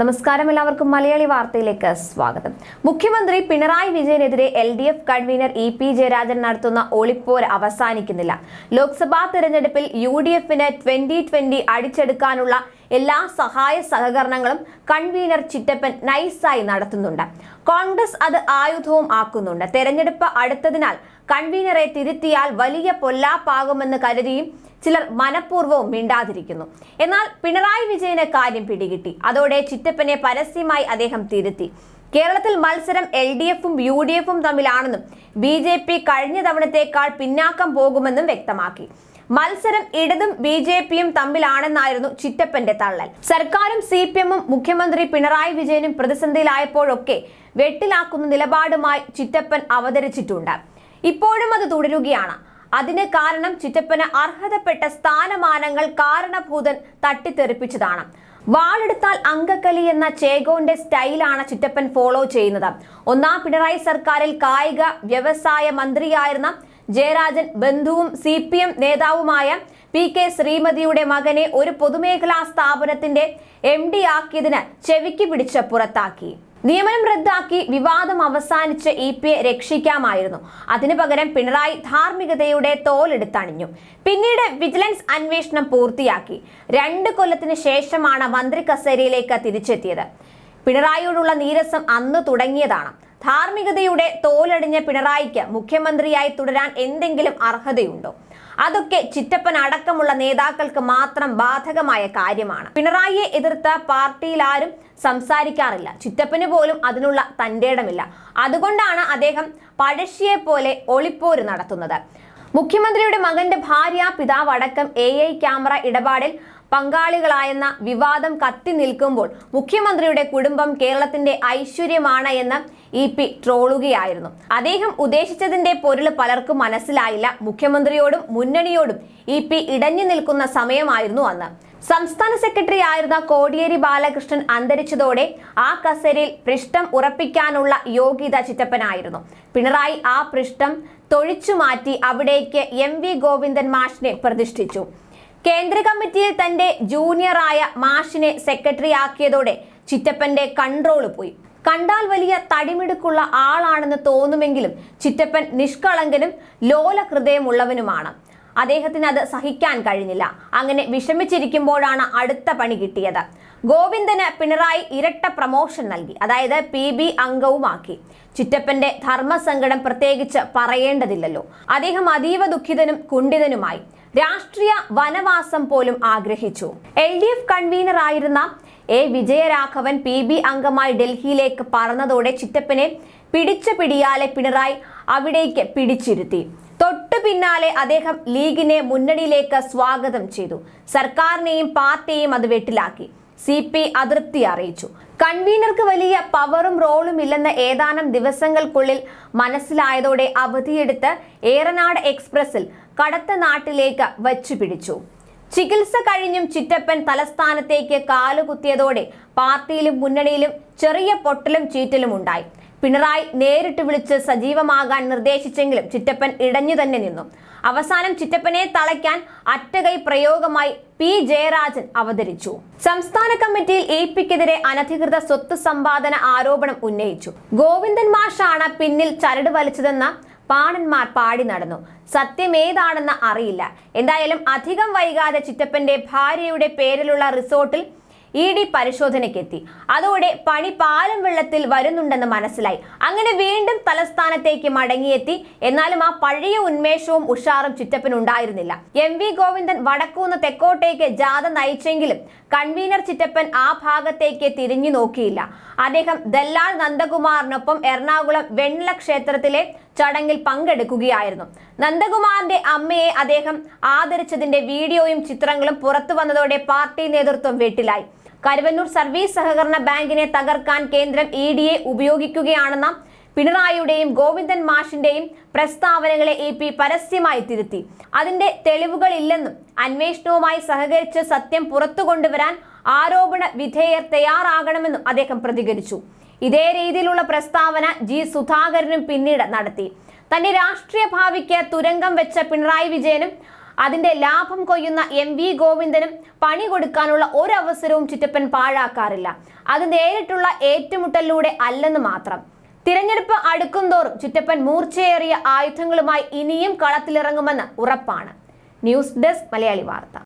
നമസ്കാരം എല്ലാവർക്കും മലയാളി വാർത്തയിലേക്ക് സ്വാഗതം. മുഖ്യമന്ത്രി Pinarayi വിജയനെതിരെ L D F convener E P Jayarajan നടത്തുന്ന ഒളിപ്പോര് അവസാനിക്കുന്നില്ല. ലോക്സഭാ തെരഞ്ഞെടുപ്പിൽ യു ഡി എഫിന് ട്വന്റി ട്വന്റി അടിച്ചെടുക്കാനുള്ള എല്ലാ സഹായ സഹകരണങ്ങളും കൺവീനർ ചിറ്റപ്പൻ നൈസായി നടത്തുന്നുണ്ട്. കോൺഗ്രസ് അത് ആയുധവും ആക്കുന്നുണ്ട്. തെരഞ്ഞെടുപ്പ് അടുത്തതിനാൽ കൺവീനറെ തിരുത്തിയാൽ വലിയ പൊല്ലാപ്പാകുമെന്ന് കരുതിയും ചിലർ മനഃപൂർവവും മിണ്ടാതിരിക്കുന്നു. എന്നാൽ പിണറായി വിജയന് കാര്യം പിടികിട്ടി. അതോടെ ചിറ്റപ്പനെ പരസ്യമായി അദ്ദേഹം തിരുത്തി. കേരളത്തിൽ മത്സരം എൽ ഡി എഫും യു ഡി എഫും തമ്മിലാണെന്നും ബി ജെ പി കഴിഞ്ഞ തവണത്തേക്കാൾ പിന്നാക്കം പോകുമെന്നും വ്യക്തമാക്കി. മത്സരം ഇടതും ബി ജെ പിയും തമ്മിലാണെന്നായിരുന്നു ചിറ്റപ്പന്റെ തള്ളൽ. സർക്കാരും സി പി എമ്മും മുഖ്യമന്ത്രി പിണറായി വിജയനും പ്രതിസന്ധിയിലായപ്പോഴൊക്കെ വെട്ടിലാക്കുന്ന നിലപാടുമായി ചിറ്റപ്പൻ അവതരിച്ചിട്ടുണ്ട്. ഇപ്പോഴും അത് തുടരുകയാണ്. അതിന് കാരണം ചിറ്റപ്പന് അർഹതപ്പെട്ട സ്ഥാനമാനങ്ങൾ കാരണഭൂതൻ തട്ടിത്തെറിപ്പിച്ചതാണ്. വാളെടുത്താൽ അങ്കക്കലി എന്ന ചേഗോന്റെ സ്റ്റൈലാണ് ചിറ്റപ്പൻ ഫോളോ ചെയ്യുന്നത്. ഒന്നാം പിണറായി സർക്കാരിൽ കായിക വ്യവസായ മന്ത്രിയായിരുന്ന ജയരാജൻ ബന്ധുവും സി പി എം നേതാവുമായ പി കെ ശ്രീമതിയുടെ മകനെ ഒരു പൊതുമേഖലാ സ്ഥാപനത്തിന്റെ എം ഡി ആക്കിയതിന് ചെവിക്ക് പിടിച്ച് പുറത്താക്കി. നിയമനം റദ്ദാക്കി വിവാദം അവസാനിച്ച് ഇ പി എ രക്ഷിക്കാമായിരുന്നു. അതിനു പകരം പിണറായി ധാർമ്മികതയുടെ തോലെടുത്തണിഞ്ഞു. പിന്നീട് വിജിലൻസ് അന്വേഷണം പൂർത്തിയാക്കി. രണ്ട് കൊല്ലത്തിന് ശേഷമാണ് മന്ത്രി കസേരയിലേക്ക് തിരിച്ചെത്തിയത്. പിണറായിയോടുള്ള നീരസം അന്ന് തുടങ്ങിയതാണ്. ധാർമ്മികതയുടെ തോലടിഞ്ഞ പിണറായിക്ക് മുഖ്യമന്ത്രിയായി തുടരാൻ എന്തെങ്കിലും അർഹതയുണ്ടോ? അതൊക്കെ ചിറ്റപ്പൻ അടക്കമുള്ള നേതാക്കൾക്ക് മാത്രം ബാധകമായ കാര്യമാണ്. പിണറായിയെ എതിർത്ത പാർട്ടിയിൽ ആരും സംസാരിക്കാറില്ല. ചിറ്റപ്പന് പോലും അതിനുള്ള തന്റെ ഇടമില്ല അതുകൊണ്ടാണ് അദ്ദേഹം പഴശ്ശിയെ പോലെ ഒളിപ്പോര് നടത്തുന്നത്. മുഖ്യമന്ത്രിയുടെ മകന്റെ ഭാര്യ പിതാവ് അടക്കം എ ഐ ക്യാമറ ഇടപാടിൽ പങ്കാളികളായെന്ന വിവാദം കത്തി നിൽക്കുമ്പോൾ മുഖ്യമന്ത്രിയുടെ കുടുംബം കേരളത്തിന്റെ ഐശ്വര്യമാണ് എന്ന് ഇ പി ട്രോളുകയായിരുന്നു. അദ്ദേഹം ഉദ്ദേശിച്ചതിന്റെ പൊരുൾ പലർക്കും മനസ്സിലായില്ല. മുഖ്യമന്ത്രിയോടും മുന്നണിയോടും ഇ പി ഇടഞ്ഞു നിൽക്കുന്ന സമയമായിരുന്നു അന്ന്. സംസ്ഥാന സെക്രട്ടറി ആയിരുന്ന കോടിയേരി ബാലകൃഷ്ണൻ അന്തരിച്ചതോടെ ആ കസേരയിൽ പൃഷ്ഠം ഉറപ്പിക്കാനുള്ള യോഗ്യത ചിറ്റപ്പനായിരുന്നു. പിണറായി ആ പൃഷ്ഠം തൊഴിച്ചു മാറ്റി അവിടേക്ക് എം വി ഗോവിന്ദൻ മാഷിനെ പ്രതിഷ്ഠിച്ചു. കേന്ദ്ര കമ്മിറ്റിയിൽ തന്റെ ജൂനിയറായ മാഷിനെ സെക്രട്ടറി ആക്കിയതോടെ ചിറ്റപ്പന്റെ കൺട്രോൾ പോയി. കണ്ടാൽ വലിയ തടിമിടുക്കുള്ള ആളാണെന്ന് തോന്നുമെങ്കിലും ചിറ്റപ്പൻ നിഷ്കളങ്കനും ലോല ഹൃദയമുള്ളവനുമാണ് അദ്ദേഹത്തിന് അത് സഹിക്കാൻ കഴിഞ്ഞില്ല. അങ്ങനെ വിഷമിച്ചിരിക്കുമ്പോഴാണ് അടുത്ത പണി കിട്ടിയത്. ഗോവിന്ദന് പിണറായി ഇരട്ട പ്രമോഷൻ നൽകി. അതായത് പി ബി അംഗവുമാക്കി. ചിറ്റപ്പന്റെ ധർമ്മസങ്കടം പ്രത്യേകിച്ച് പറയേണ്ടതില്ലല്ലോ. അദ്ദേഹം അതീവ ദുഃഖിതനും കുണ്ഠിതനുമായി. രാഷ്ട്രീയ വനവാസം പോലും ആഗ്രഹിച്ചു. എൽ ഡി എഫ് കൺവീനർ ആയിരുന്ന എ വിജയരാഘവൻ പി ബി അംഗമായി ഡൽഹിയിലേക്ക് പറന്നതോടെ ചിറ്റപ്പനെ പിടിച്ച പിടിയാലെ പിണറായി അവിടേക്ക് പിടിച്ചിരുത്തി. തൊട്ടു പിന്നാലെ അദ്ദേഹം ലീഗിനെ മുന്നണിയിലേക്ക് സ്വാഗതം ചെയ്തു. സർക്കാരിനെയും പാർട്ടിയെയും അത് വെട്ടിലാക്കി. സി പി അതൃപ്തി അറിയിച്ചു. കൺവീനർക്ക് വലിയ പവറും റോളും ഇല്ലെന്ന് ഏതാനും ദിവസങ്ങൾക്കുള്ളിൽ മനസ്സിലായതോടെ അവധിയെടുത്ത് ഏറനാട് എക്സ്പ്രസിൽ കടത്ത നാട്ടിലേക്ക് വച്ചു പിടിച്ചു ചികിത്സ കഴിഞ്ഞും ചിറ്റപ്പൻ തലസ്ഥാനത്തേക്ക് കാലുകുത്തിയതോടെ പാർട്ടിയിലും മുന്നണിയിലും ചെറിയ പൊട്ടലും ചീറ്റലും ഉണ്ടായി. പിണറായി നേരിട്ട് വിളിച്ച് സജീവമാകാൻ നിർദ്ദേശിച്ചെങ്കിലും ചിറ്റപ്പൻ ഇടഞ്ഞു തന്നെ നിന്നു. അവസാനം ചിറ്റപ്പനെ തളയ്ക്കാൻ അറ്റകൈ പ്രയോഗമായി പി. ജയരാജൻ അവതരിച്ചു. സംസ്ഥാന കമ്മിറ്റിയിൽ എ പിക്കെതിരെ അനധികൃത സ്വത്ത് സമ്പാദന ആരോപണം ഉന്നയിച്ചു. ഗോവിന്ദൻ മാഷാണ് പിന്നിൽ ചരട് വലിച്ചതെന്ന പാണന്മാർ പാടി നടന്നു. സത്യം ഏതാണെന്ന് അറിയില്ല. എന്തായാലും അധികം വൈകാതെ ചിറ്റപ്പന്റെ ഭാര്യയുടെ പേരിലുള്ള റിസോർട്ടിൽ ഇ ഡി പരിശോധനയ്ക്കെത്തി. അതോടെ പണി പാലം വെള്ളത്തിൽ വരുന്നുണ്ടെന്ന് മനസ്സിലായി. അങ്ങനെ വീണ്ടും തലസ്ഥാനത്തേക്ക് മടങ്ങിയെത്തി. എന്നാലും ആ പഴയ ഉന്മേഷവും ഉഷാറും ചിറ്റപ്പൻ ഉണ്ടായിരുന്നില്ല എം വി ഗോവിന്ദൻ വടക്കൂന്ന് തെക്കോട്ടേക്ക് ജാഥ നയിച്ചെങ്കിലും കൺവീനർ ചിറ്റപ്പൻ ആ ഭാഗത്തേക്ക് തിരിഞ്ഞു നോക്കിയില്ല. അദ്ദേഹം ദല്ലാൽ നന്ദകുമാറിനൊപ്പം എറണാകുളം വെണ്ണല ക്ഷേത്രത്തിലെ ചടങ്ങിൽ പങ്കെടുക്കുകയായിരുന്നു. നന്ദകുമാറിന്റെ അമ്മയെ അദ്ദേഹം ആദരിച്ചതിന്റെ വീഡിയോയും ചിത്രങ്ങളും പുറത്തു വന്നതോടെ പാർട്ടി നേതൃത്വം വീട്ടിലായി. കരുവന്നൂർ സർവീസ് സഹകരണ ബാങ്കിനെ തകർക്കാൻ കേന്ദ്രം ഇ ഡിയെ ഉപയോഗിക്കുകയാണെന്ന പിണറായിയുടെയും ഗോവിന്ദൻ മാഷിന്റെയും പ്രസ്താവനകളെ എ പി പരസ്യമായി തിരുത്തി. അതിന്റെ തെളിവുകളില്ലെന്നും അന്വേഷണവുമായി സഹകരിച്ച് സത്യം പുറത്തു കൊണ്ടുവരാൻ ആരോപണ വിധേയർ തയ്യാറാകണമെന്നും അദ്ദേഹം പ്രതികരിച്ചു. ഇതേ രീതിയിലുള്ള പ്രസ്താവന ജി സുധാകരനും പിന്നീട് നടത്തി. തന്റെ രാഷ്ട്രീയ ഭാവിക്ക് തുരങ്കം വെച്ച പിണറായി വിജയനും അതിന്റെ ലാഭം കൊയ്യുന്ന എം വി ഗോവിന്ദനും പണി കൊടുക്കാനുള്ള ഒരവസരവും ചുറ്റപ്പൻ പാഴാക്കാറില്ല. അത് നേരിട്ടുള്ള ഏറ്റുമുട്ടലിലൂടെ അല്ലെന്ന് മാത്രം. തിരഞ്ഞെടുപ്പ് അടുക്കുംതോറും ചുറ്റപ്പൻ മൂർച്ചയേറിയ ആയുധങ്ങളുമായി ഇനിയും കളത്തിലിറങ്ങുമെന്ന് ഉറപ്പാണ്. ന്യൂസ് ഡെസ്ക് മലയാളി വാർത്ത.